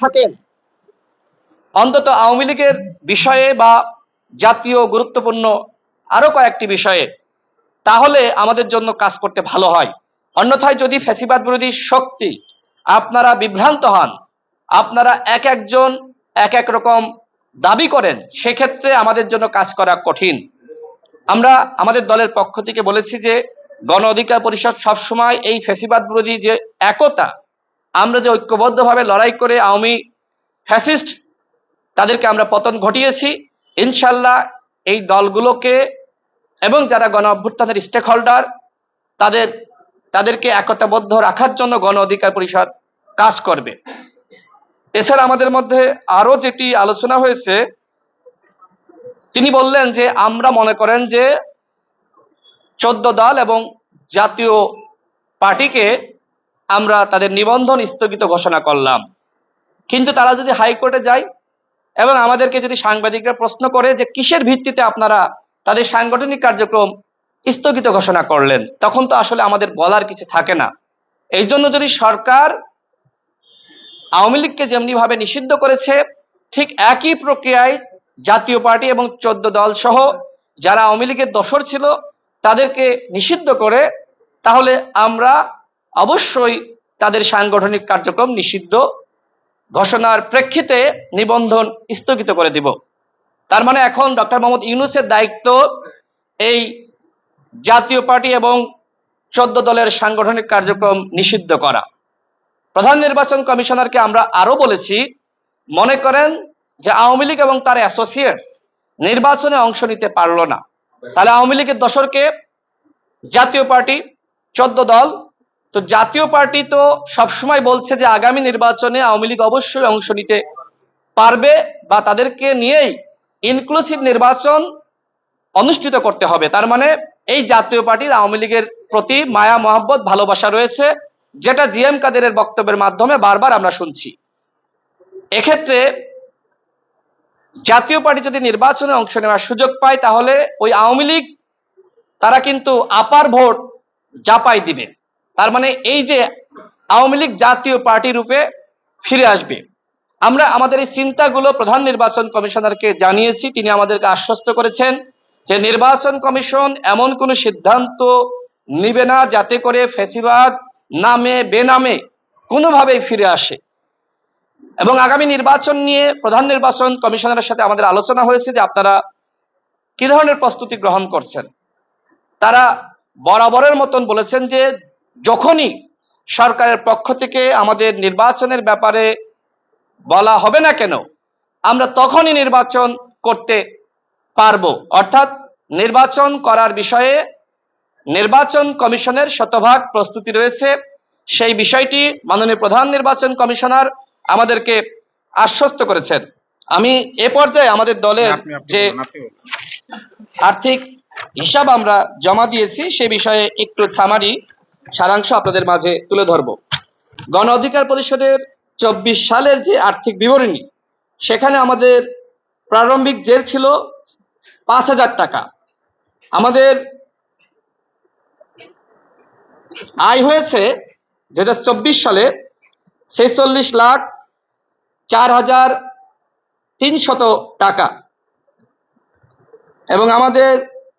থাকেন। অন্তত আওয়ামী লীগের বিষয়ে বা জাতীয় গুরুত্বপূর্ণ আরও কয়েকটি বিষয়ে তাহলে আমাদের জন্য কাজ করতে ভালো হয়। অন্যথায় যদি ফ্যাসিবাদ বিরোধী শক্তি আপনারা বিভ্রান্ত হন, আপনারা এক একজন এক এক রকম দাবি করেন, সেক্ষেত্রে আমাদের জন্য কাজ করা কঠিন। আমরা আমাদের দলের পক্ষ থেকে বলেছি যে গণ অধিকার পরিষদ সবসময় এই ফেসিবাদ বিরোধী যে একতা আমরা যে ঐক্যবদ্ধভাবে লড়াই করে আওয়ামী ফ্যাসিস্ট, তাদেরকে আমরা পতন ঘটিয়েছি। ইনশাল্লাহ এই দলগুলোকে এবং যারা গণ অভ্যুত্থানের স্টেক হোল্ডার তাদের, তাদেরকে একতাবদ্ধ রাখার জন্য গণ অধিকার পরিষদ কাজ করবে। এছাড়া আমাদের মধ্যে আরও যেটি আলোচনা হয়েছে, তিনি বললেন যে আমরা মনে করেন যে চোদ্দ দল এবং জাতীয় পার্টিকে আমরা তাদের নিবন্ধন স্থগিত ঘোষণা করলাম। কিন্তু তারা যদি হাইকোর্টে যায় এবং আমাদেরকে যদি সাংবাদিকরা প্রশ্ন করে যে কিসের ভিত্তিতে আপনারা তাদের সাংগঠনিক কার্যক্রম স্থগিত ঘোষণা করলেন, তখন তো আসলে আমাদের বলার কিছু থাকে না। এই জন্য যদি সরকার আওয়ামী লীগকে যেমনি ভাবে নিষিদ্ধ করেছে, ঠিক একই প্রক্রিয়ায় জাতীয় পার্টি এবং চোদ্দ দল সহ যারা আওয়ামী লীগের দোসর ছিল, তাদেরকে নিষিদ্ধ করে তাহলে আমরা অবশ্যই তাদের সাংগঠনিক কার্যক্রম নিষিদ্ধ ঘোষণার প্রেক্ষিতে নিবন্ধন স্থগিত করে দিব। তার মানে এখন ডক্টর মোহাম্মদ ইউনুসের দায়িত্ব এই জাতীয় পার্টি এবং চোদ্দ দলের সাংগঠনিক কার্যক্রম নিষিদ্ধ করা। প্রধান নির্বাচন কমিশনারকে আমরা আরও বলেছি, মনে করেন যে আওয়ামী লীগ এবং তার অ্যাসোসিয়েটস নির্বাচনে অংশ নিতে পারল না। তাহলে আওয়ামী লীগের দশরকে জাতীয় পার্টি, চোদ্দ দল তো জাতীয় পার্টি তো সবসময় বলছে যে আগামী নির্বাচনে আওয়ামী লীগ অবশ্যই অংশ নিতে পারবে বা তাদেরকে নিয়েই ইনক্লুসিভ নির্বাচন অনুষ্ঠিত করতে হবে। তার মানে এই জাতীয় পার্টির আওয়ামী লীগের প্রতি মায়া, মহাব্বত, ভালোবাসা রয়েছে, যেটা জিএম কাদেরের বক্তব্যের মাধ্যমে বারবার আমরা শুনছি। এক্ষেত্রে জাতীয় পার্টি যদি নির্বাচনে অংশ নেওয়ার সুযোগ পায়, তাহলে ওই আওয়ামী লীগ, তারা কিন্তু আপার ভোট জাপাই দিবে। তার মানে এই যে আওয়ামী লীগ জাতীয় পার্টি রূপে ফিরে আসবে। আমরা আমাদের এই চিন্তাগুলো প্রধান নির্বাচন কমিশনারকে জানিয়েছি, তিনি আমাদেরকে আশ্বস্ত করেছেন যে নির্বাচন কমিশন এমন কোনো সিদ্ধান্ত নিবে না যাতে করে ফেসিবাদ নামে, বেনামে কোনোভাবেই ফিরে আসে। এবং আগামী নির্বাচন নিয়ে প্রধান নির্বাচন কমিশনারের সাথে আমাদের আলোচনা হয়েছে যে আপনারা কি ধরনের প্রস্তুতি গ্রহণ করছেন। তারা বরাবরের মতন বলেছেন যে যখনই সরকারের পক্ষ থেকে আমাদের নির্বাচনের ব্যাপারে বলা হবে না কেন আমরা তখনই নির্বাচন করতে পারব। অর্থাৎ নির্বাচন করার বিষয়ে নির্বাচন কমিশনের শতভাগ প্রস্তুতি রয়েছে। সেই বিষয়টি মাননীয় প্রধান নির্বাচন কমিশনার আমাদেরকে আশ্বস্ত করেছেন। আমি এ পর্যায়ে আমাদের দলের যে। আর্থিক হিসাব আমরা জমা দিয়েছি সে বিষয়ে একটু সামারি সারাংশ আপনাদের মাঝে তুলে ধরব। গণ অধিকার পরিষদের চব্বিশ সালের যে আর্থিক বিবরণী, সেখানে আমাদের প্রারম্ভিক জের ছিল পাঁচ হাজার টাকা। আমাদের আয় হয়েছে দু হাজার চব্বিশ সালে ছেচল্লিশ লাখ চার হাজার তিনশত টাকা। এবং আমাদের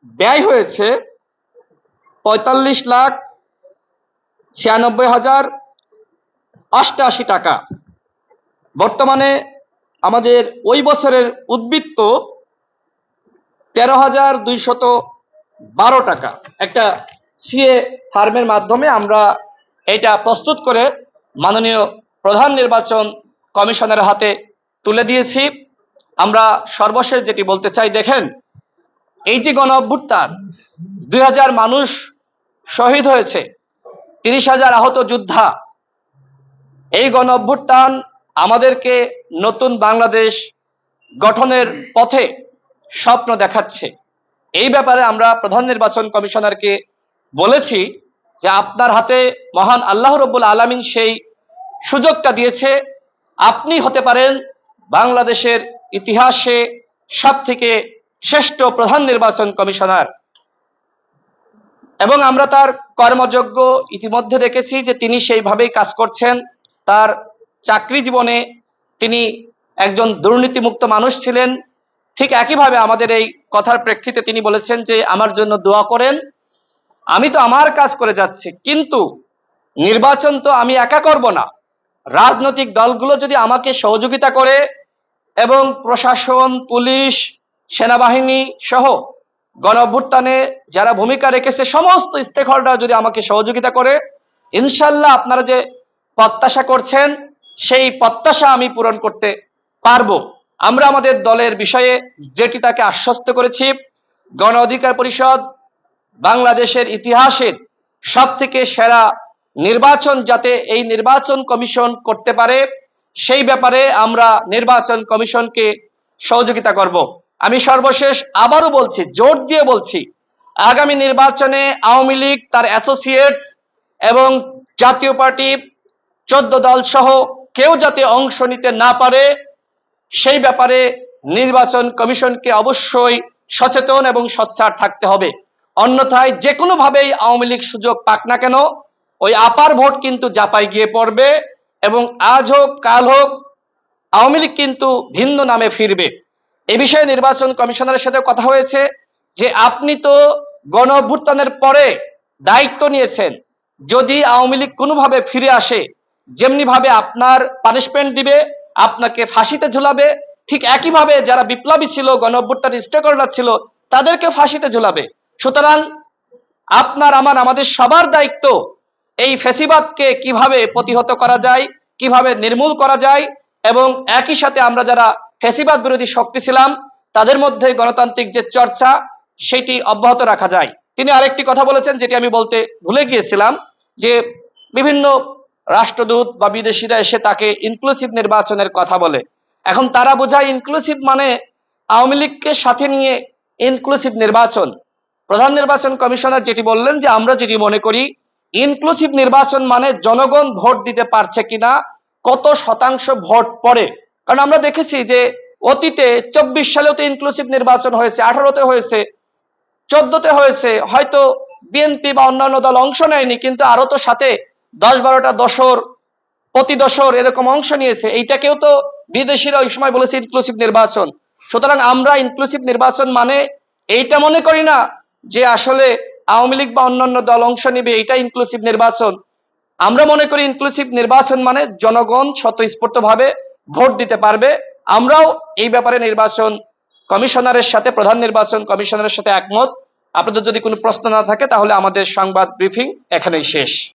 ব্যয় হয়েছে পঁয়তাল্লিশ লাখ ছিয়ানব্বই হাজার অষ্টআশি টাকা। বর্তমানে আমাদের ওই বছরের উদ্বৃত্ত তেরো হাজার দুইশত বারো টাকা। একটা সিএ ফার্মের মাধ্যমে আমরা এটা প্রস্তুত করে মাননীয় প্রধান নির্বাচন কমিশনের হাতে তুলে দিয়েছি। আমরা সর্বশেষ যেটি বলতে চাই, দেখেন, এই যে গণ অভ্যুত্থান, দুই হাজার মানুষ শহীদ হয়েছে। তিরিশ হাজার আহত যোদ্ধা। এই গণ অভ্যুত্থান আমাদেরকে নতুন বাংলাদেশ গঠনের পথে স্বপ্ন দেখাচ্ছে। এই ব্যাপারে আমরা প্রধান নির্বাচন কমিশনারকে বলেছি যে আপনার হাতে মহান আল্লাহ রব্বুল আলমিন সেই সুযোগটা দিয়েছে। আপনি হতে পারেন বাংলাদেশের ইতিহাসে সব থেকে শ্রেষ্ঠ প্রধান নির্বাচন কমিশনার। এবং আমরা তার কর্মযোগ্য ইতিমধ্যে দেখেছি যে তিনি সেইভাবেই কাজ করছেন। তার চাকরি জীবনে তিনি একজন দুর্নীতিমুক্ত মানুষ ছিলেন। ঠিক একইভাবে আমাদের এই কথার প্রেক্ষিতে তিনি বলেছেন যে, আমার জন্য দোয়া করেন। আমি তো আমার কাজ করে যাচ্ছি, কিন্তু নির্বাচন তো আমি একা করব না। রাজনৈতিক দলগুলো যদি আমাকে সহযোগিতা করে এবং প্রশাসন, পুলিশ, সেনাবাহিনী সহ গণ অভ্যুত্থানে যারা ভূমিকা রেখেছে, সমস্ত স্টেক হোল্ডার যদি আমাকে সহযোগিতা করে, ইনশাল্লাহ আপনারা যে প্রত্যাশা করছেন, সেই প্রত্যাশা আমি পূরণ করতে পারব। আমরা আমাদের দলের বিষয়ে যেটি তাকে আশ্বস্ত করেছি, গণ অধিকার পরিষদ বাংলাদেশের ইতিহাসের সব থেকে সেরা নির্বাচন যাতে এই নির্বাচন কমিশন করতে পারে, সেই ব্যাপারে আমরা নির্বাচন কমিশনকে সহযোগিতা করব। আমি সর্বশেষ আবারও বলছি, জোর দিয়ে বলছি, আগামী নির্বাচনে আওয়ামী লীগ, তার অ্যাসোসিয়েটস এবং জাতীয় পার্টি, চোদ্দ দল সহ কেউ যাতে অংশ নিতে না পারে, সেই ব্যাপারে নির্বাচন কমিশনকে অবশ্যই সচেতন এবং সচ্ছার থাকতে হবে। অন্যথায় যে কোনোভাবেই আওয়ামী লীগ সুযোগ পাক না কেন, ওই আপার ভোট কিন্তু জাপায় গিয়ে পড়বে এবং আজ হোক, কাল হোক, আওয়ামী লীগ কিন্তু ভিন্ন নামে ফিরবে। এ বিষয়ে নির্বাচন কমিশনারের সাথে কথা হয়েছে যে আপনি তো গণ অভ্যুত্থানের পরে দায়িত্ব নিয়েছেন। যদি আওয়ামী লীগ কোনোভাবে ফিরে আসে যেমনি ভাবে আপনার পানিশমেন্ট দিবে, আপনাকে ফাঁসিতে ঝুলাবে, ঠিক একইভাবে যারা বিপ্লবী ছিল, গণ অভ্যুত্থানের স্টেক হোল্ডার ছিল, তাদেরকে ফাঁসিতে ঝুলাবে। সুতরাং আপনার, আমার, আমাদের সবার দায়িত্ব এই ফেসিবাদকে কীভাবে প্রতিহত করা যায়, কীভাবে নির্মূল করা যায় এবং একই সাথে আমরা যারা ফেসিবাদ বিরোধী শক্তি ছিলাম, তাদের মধ্যে গণতান্ত্রিক যে চর্চা, সেটি অব্যাহত রাখা যায়। তিনি আরেকটি কথা বলেছেন, যেটি আমি বলতে ভুলে গিয়েছিলাম, যে বিভিন্ন রাষ্ট্রদূত বা বিদেশিরা এসে তাকে ইনক্লুসিভ নির্বাচনের কথা বলে। এখন তারা বোঝায় ইনক্লুসিভ মানে আওয়ামী লীগকে সাথে নিয়ে ইনক্লুসিভ নির্বাচন। প্রধান নির্বাচন কমিশনার যেটি বললেন যে, আমরা যেটি মনে করি ইনক্লুসিভ নির্বাচন মানে জনগণ ভোট দিতে পারছে কিনা, কত শতাংশ ভোট পড়ে। কারণ আমরা দেখেছি যে অতীতে চব্বিশ সালেও তো ইনক্লুসিভ নির্বাচন হয়েছে, আঠারোতে হয়েছে, চোদ্দতে হয়েছে, হয়তো বিএনপি বা অন্যান্য দল অংশ নেয়নি, কিন্তু আরও তো সাথে দশ বারোটা দশর প্রতি দশর এরকম অংশ নিয়েছে। এইটাকেও তো বিদেশিরা ওই সময় বলেছে ইনক্লুসিভ নির্বাচন। সুতরাং আমরা ইনক্লুসিভ নির্বাচন মানে এইটা মনে করি না যে আসলে আওয়ামী লীগ বা অন্যান্য দল অংশ নিবে এটা ইনক্লুসিভ নির্বাচন। আমরা মনে করি ইনক্লুসিভ নির্বাচন মানে জনগণ স্বতঃস্ফূর্ত ভাবে ভোট দিতে পারবে। আমরাও এই ব্যাপারে নির্বাচন কমিশনারের সাথে, প্রধান নির্বাচন কমিশনারের সাথে একমত। আপনাদের যদি কোনো প্রশ্ন না থাকে, তাহলে আমাদের সংবাদ ব্রিফিং এখানেই শেষ।